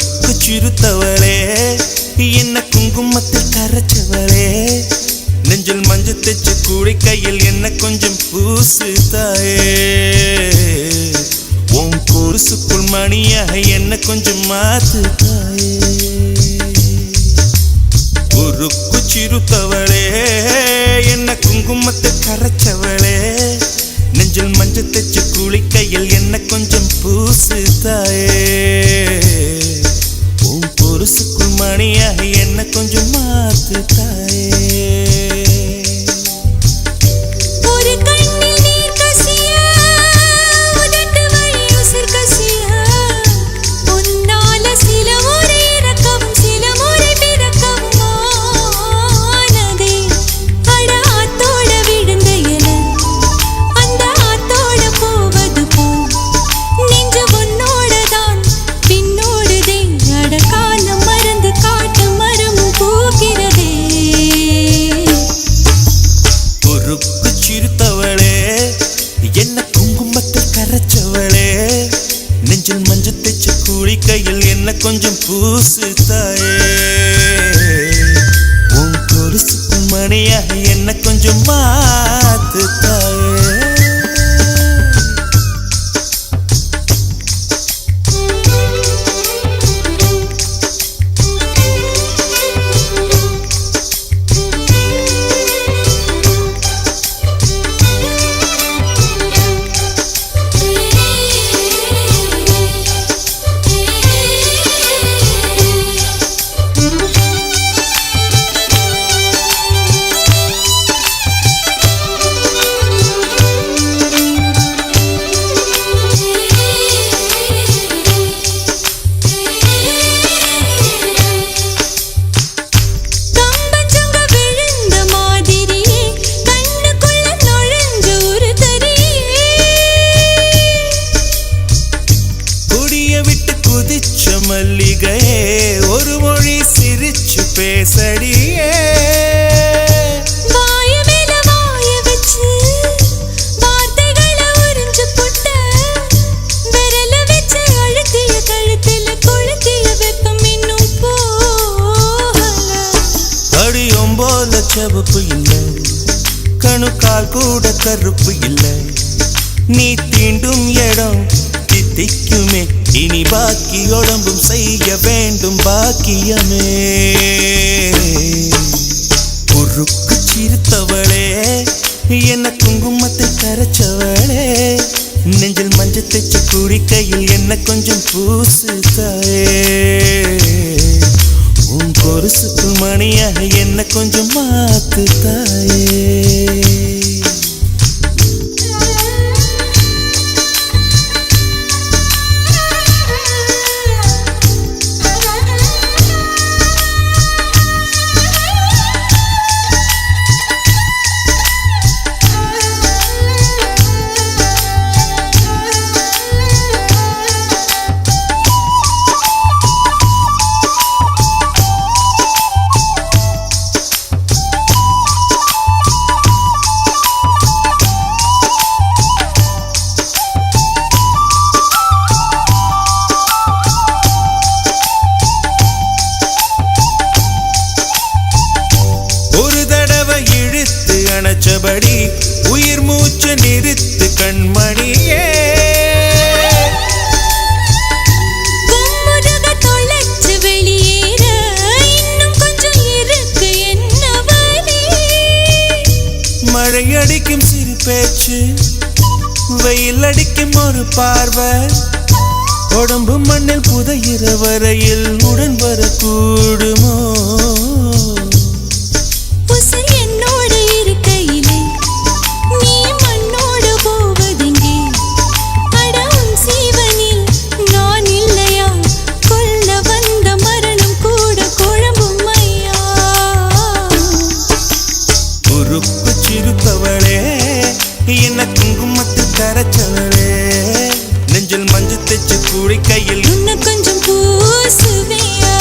சிறுத்தவளே என்ன குங்குமத்தில் கரைச்சவளே. நெஞ்சில் மஞ்சள் தைச்சு கூடை கையில் என்ன கொஞ்சம் பூசு தாயே உன் கொலுசுக்குள் மணியாக என்ன கொஞ்சம் மாத்து தாயே உருக்கு சிறுத்தவளே என்ன குங்குமத்தை கரைச்சவளே. நெஞ்சில் மஞ்சள் தைச்சு கையில் என்ன கொஞ்சம் பூசு என்ன குங்குமத்தில் கரைச்சவளே? நெஞ்சில் மஞ்சள் தைச்ச கூலி கையில் என்ன கொஞ்சம் பூசு தாயே? உன் கொலுசுக்கு மணியாக என்ன கொஞ்சம் மாத்து கொளுத்திய வெப்பம் இன்னும் போகல. அடியும் போல செவப்பு இல்லை கணுக்கால் கூட கருப்பு இல்லை. நீ தீண்டும் இடம் தித்திக்குமே. இனி பாக்கி உடம்பும் செய்ய வேண்டும் பாக்கியமே. குறுக்கு சிரித்தவளே என்ன குங்குமத்தை கரைச்சவளே. நெஞ்சில் மஞ்சள் தைச்சு குடிக்கையில் என்ன கொஞ்சம் பூசு உன் கொலுசுக்கு மணியாக என்ன கொஞ்சம் மாத்து தாயே வழி? மழை அடிக்கும் சிறு பேச்சு வெயில் அடிக்கும் ஒரு பார்வை. உடம்பு மண்ணில் புதையிற வரையில் உடன் வரக்கூடுமோ. கரைச்சவளே. நெஞ்சில் மஞ்சள் தைச்சு குடிக்கையில் உன்னை கொஞ்சம் பூசுவியா?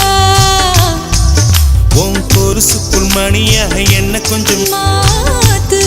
உன் பொருசுக்குள் மணியாக என்ன கொஞ்சம் மாத்து